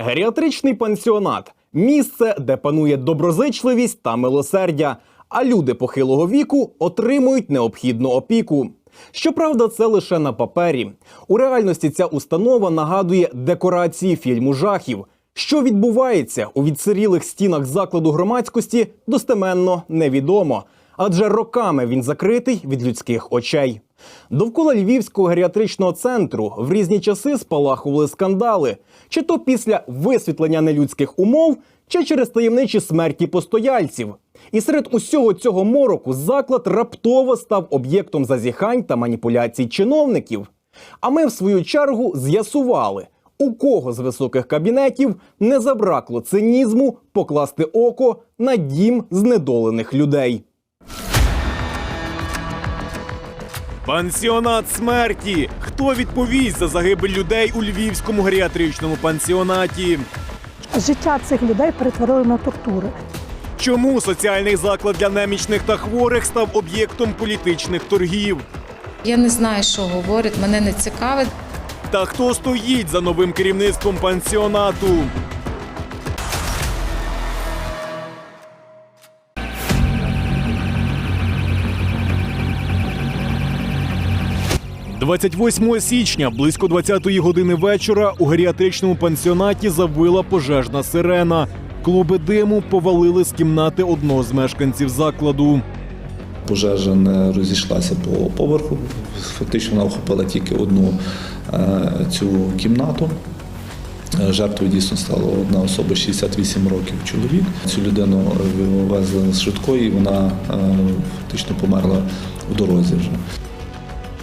Геріатричний пансіонат місце, де панує доброзичливість та милосердя, а люди похилого віку отримують необхідну опіку. Щоправда, це лише на папері. У реальності ця установа нагадує декорації фільму жахів. Що відбувається у відсирілих стінах закладу громадськості, достеменно невідомо, адже роками він закритий від людських очей. Довкола Львівського геріатричного центру в різні часи спалахували скандали, чи то після висвітлення нелюдських умов, чи через таємничі смерті постояльців. І серед усього цього мороку заклад раптово став об'єктом зазіхань та маніпуляцій чиновників. А ми, в свою чергу, з'ясували, у кого з високих кабінетів не забракло цинізму покласти око на дім знедолених людей. Пансіонат смерті. Хто відповість за загибель людей у львівському геріатричному пансіонаті? Життя цих людей перетворили на тортури. Чому соціальний заклад для немічних та хворих став об'єктом політичних торгів? Я не знаю, що говорять, мене не цікавить. Та хто стоїть за новим керівництвом пансіонату? «28 січня близько 20-ї години вечора у геріатричному пансіонаті завила пожежна сирена. Клуби диму повалили з кімнати одного з мешканців закладу. Пожежа не розійшлася по поверху. Фактично вона охопила тільки одну е, цю кімнату. Е, Жертвою дійсно стала одна особа 68 років чоловік. Цю людину везли з швидкої, вона е, фактично померла у дорозі вже.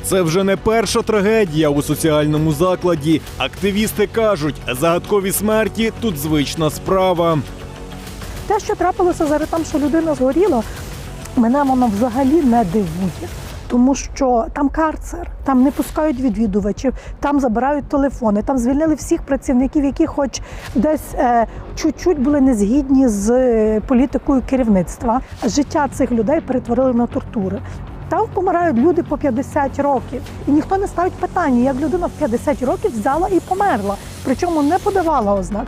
Це вже не перша трагедія у соціальному закладі. Активісти кажуть, загадкові смерті тут звична справа. Те, що трапилося зараз там, що людина згоріла, мене воно взагалі не дивує. Тому що там карцер, там не пускають відвідувачів, там забирають телефони, там звільнили всіх працівників, які хоч десь е, чуть-чуть були незгідні з е, політикою керівництва. Життя цих людей перетворили на тортури. Там помирають люди по 50 років, і ніхто не ставить питання, як людина в 50 років взяла і померла, причому не подавала ознак.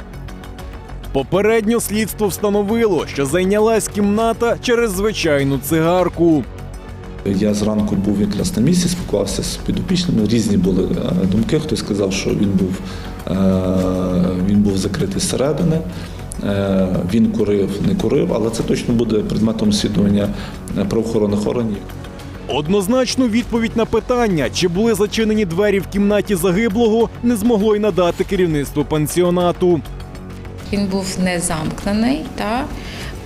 Попередньо слідство встановило, що зайнялась кімната через звичайну цигарку. Я зранку був якраз на місці, спілкувався з підопічними. Різні були е, думки. Хтось сказав, що він був, е, він був закритий зсередини. Е, Він курив, не курив, але це точно буде предметом освідування правоохоронних органів. Однозначну відповідь на питання, чи були зачинені двері в кімнаті загиблого, не змогло й надати керівництво пансіонату. Він був не замкнений, та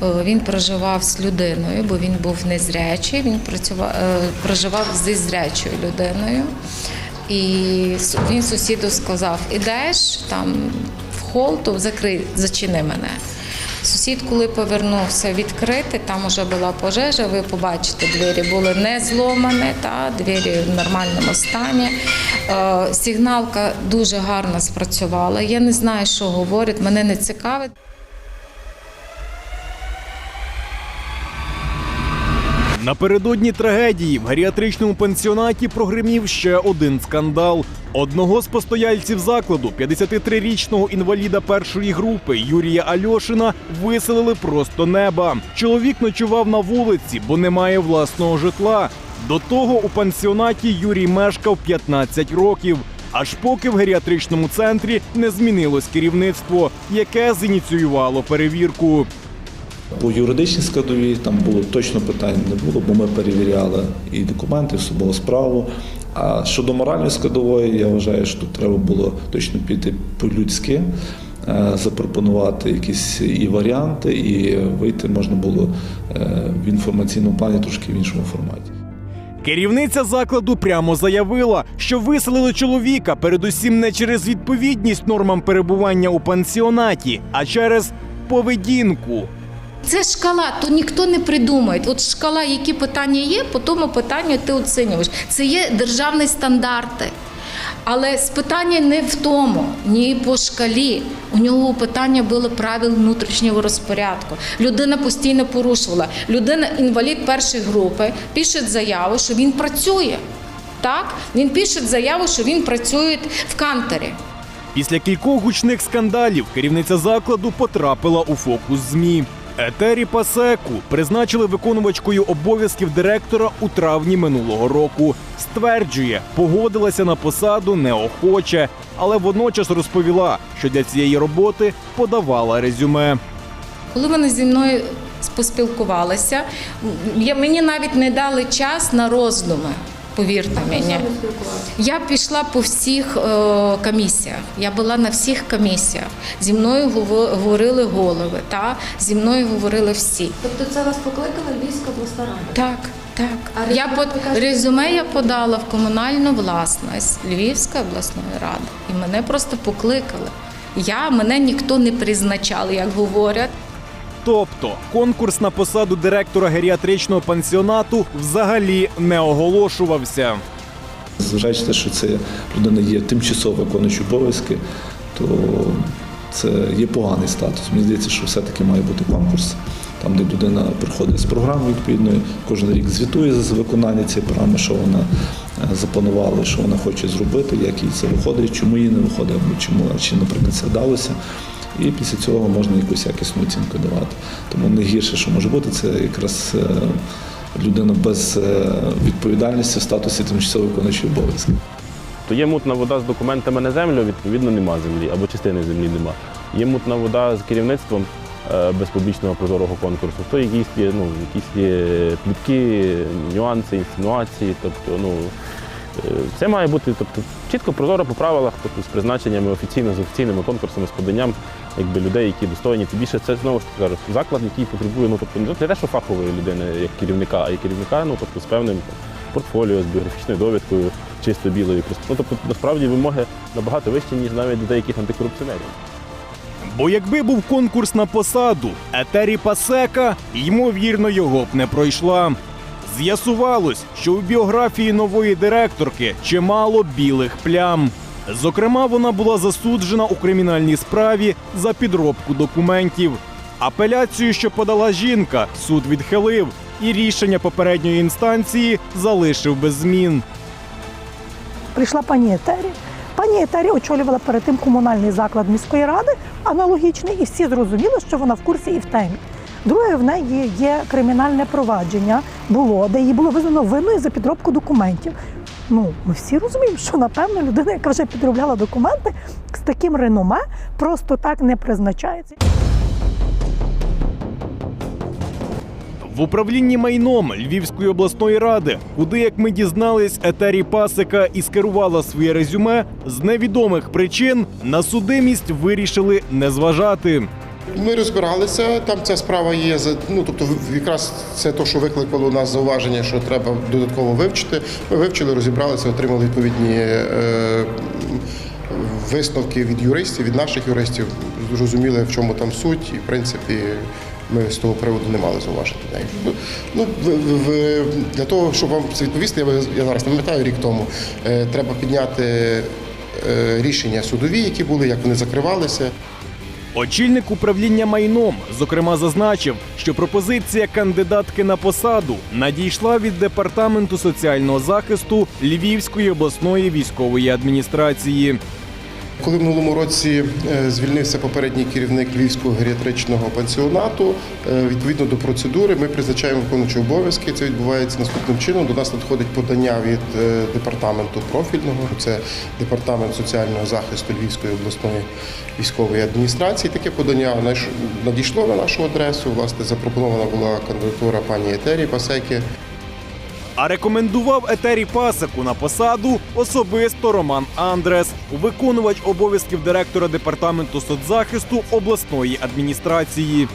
е, він проживав з людиною, бо він був незрячий. Він працював, е, проживав зі зрячою людиною. І він сусіду сказав: ідеш там в хол, то закрий, зачини мене. Сусід, коли повернувся відкрити, там уже була пожежа. Ви побачите, двері були не зломані, та двері в нормальному стані. Е, сигналка дуже гарно спрацювала. Я не знаю, що говорять, мене не цікавить. Напередодні трагедії в геріатричному пансіонаті прогримів ще один скандал. Одного з постояльців закладу, 53-річного інваліда першої групи Юрія Альошина, виселили просто неба. Чоловік ночував на вулиці, бо не має власного житла. До того у пансіонаті Юрій мешкав 15 років. Аж поки в геріатричному центрі не змінилось керівництво, яке зініціювало перевірку. По юридичній складовій там було точно питань не було, бо ми перевіряли і документи, і особову справу. А щодо моральної складової, я вважаю, що треба було точно піти по-людськи, е, запропонувати якісь і варіанти, і вийти можна було е, в інформаційному плані трошки в іншому форматі. Керівниця закладу прямо заявила, що виселили чоловіка передусім не через відповідність нормам перебування у пансіонаті, а через поведінку. Це шкала, то ніхто не придумає. От шкала, які питання є, по тому питанню ти оцінюєш. Це є державні стандарти. Але питання не в тому, ні по шкалі. У нього питання було правил внутрішнього розпорядку. Людина постійно порушувала. Людина інвалід першої групи пише заяву, що він працює. Так, він пише заяву, що він працює в кантері. Після кількох гучних скандалів керівниця закладу потрапила у фокус ЗМІ. Етері Пасеку призначили виконувачкою обов'язків директора у травні минулого року. Стверджує, погодилася на посаду неохоче, але водночас розповіла, що для цієї роботи подавала резюме. Коли вони зі мною поспілкувалися, мені навіть не дали час на роздуми. Повірте мені, я пішла по всіх е, комісіях. Я була на всіх комісіях. Зі мною говорили голови, та зі мною говорили всі. Тобто це вас покликала Львівська обласна рада? Так, так. А я под... резюме я подала в комунальну власність Львівської обласної ради, і мене просто покликали. Я мене ніхто не призначав, як говорять. Тобто конкурс на посаду директора геріатричного пансіонату взагалі не оголошувався. Зважаючи те, що це людина є тимчасово виконуючий обов'язки, то це є поганий статус. Мені здається, що все-таки має бути конкурс, там, де людина приходить з програмою відповідною, кожен рік звітує за виконання цієї програми, що вона е, запланувала, що вона хоче зробити, як їй це виходить, чому їй не виходить, або чому, чи, наприклад, це вдалося. І після цього можна якусь якісну оцінку давати. Тому найгірше, що може бути, це якраз е, людина без е, відповідальності в статусі тимчасово виконуючої обов'язки. То є мутна вода з документами на землю, відповідно нема землі або частини землі нема. Є мутна вода з керівництвом е, без публічного прозорого конкурсу. То якісь є, ну, якісь є плітки, нюанси, інсинуації. Тобто, ну, це має бути тобто, чітко прозоро по правилах, тобто з призначеннями офіційно, з офіційними конкурсами, з поданням якби, людей, які достойні. Тим більше це знову ж таки кажу, заклад, який потребує, ну тобто не те, що фахової людини як керівника, а й керівника, ну тобто з певним портфоліо, з біографічною довідкою, чисто білою. Ну, тобто, насправді вимоги набагато вищі, ніж навіть до деяких антикорупціонерів. Бо якби був конкурс на посаду Етері Пасека, ймовірно, його б не пройшла. З'ясувалось, що у біографії нової директорки чимало білих плям. Зокрема, вона була засуджена у кримінальній справі за підробку документів. Апеляцію, що подала жінка, суд відхилив, і рішення попередньої інстанції залишив без змін. Прийшла пані Етері. Пані Етері очолювала перед тим комунальний заклад міської ради, аналогічний, і всі зрозуміли, що вона в курсі і в темі. Друге, в неї є кримінальне провадження, було, де її було визнано винною за підробку документів. Ну, ми всі розуміємо, що напевно людина, яка вже підробляла документи, з таким реноме просто так не призначається. В управлінні майном Львівської обласної ради, куди, як ми дізнались, Етері Пасика і скерувала своє резюме, з невідомих причин на судимість вирішили не зважати. Ми розбиралися, там ця справа є. Ну тобто, якраз це те, що викликало у нас зауваження, що треба додатково вивчити. Ми вивчили, розібралися, отримали відповідні е, висновки від юристів, від наших юристів. Зрозуміли, в чому там суть, і в принципі. Ми з того приводу не мали неї. Ну, в- для того, щоб вам це відповісти, я, я зараз не пам'ятаю рік тому. Е, треба підняти е, рішення судові, які були, як вони закривалися. Очільник управління майном, зокрема, зазначив, що пропозиція кандидатки на посаду надійшла від департаменту соціального захисту Львівської обласної військової адміністрації. Коли в минулому році е, звільнився попередній керівник Львівського геріатричного пансіонату, е, відповідно до процедури ми призначаємо виконуючі обов'язки. Це відбувається наступним чином. До нас надходить подання від е, департаменту профільного. Це департамент соціального захисту Львівської обласної військової адміністрації. Таке подання надійшло на нашу адресу. Власне, запропонована була кандидатура пані Етері Пасеки. А рекомендував Етері Пасику на посаду особисто Роман Андрес, виконувач обов'язків директора департаменту соцзахисту обласної адміністрації.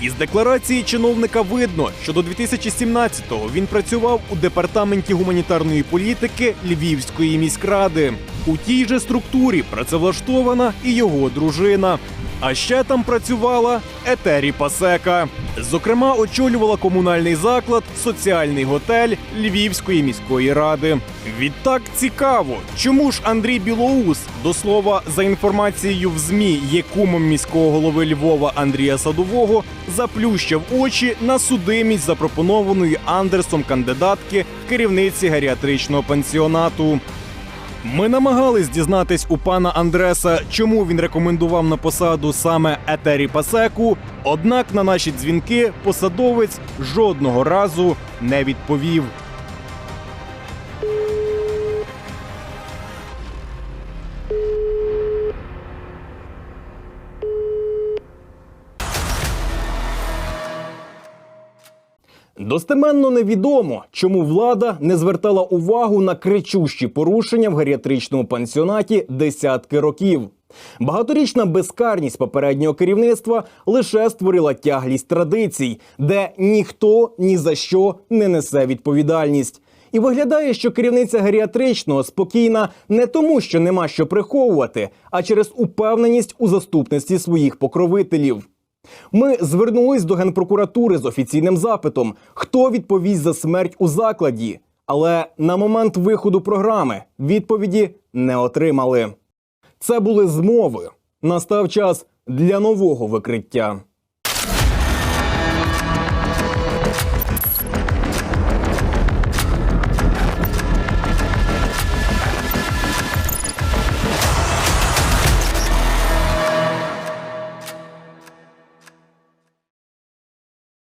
Із декларації чиновника видно, що до 2017-го він працював у департаменті гуманітарної політики Львівської міськради. У тій же структурі працевлаштована і його дружина. А ще там працювала Етері Пасека. Зокрема, очолювала комунальний заклад, соціальний готель Львівської міської ради. Відтак цікаво, чому ж Андрій Білоус, до слова, за інформацією в ЗМІ, є кумом міського голови Львова Андрія Садового, заплющив очі на судимість запропонованої Андерсом кандидатки керівниці геріатричного пансіонату. Ми намагались дізнатись у пана Андреса, чому він рекомендував на посаду саме Етері Пасеку. Однак на наші дзвінки посадовець жодного разу не відповів. Достеменно невідомо, чому влада не звертала увагу на кричущі порушення в геріатричному пансіонаті десятки років. Багаторічна безкарність попереднього керівництва лише створила тяглість традицій, де ніхто ні за що не несе відповідальність. І виглядає, що керівниця геріатричного спокійна не тому, що нема що приховувати, а через упевненість у заступництві своїх покровителів. Ми звернулись до генпрокуратури з офіційним запитом, хто відповість за смерть у закладі. Але на момент виходу програми відповіді не отримали. Це були змови. Настав час для нового викриття.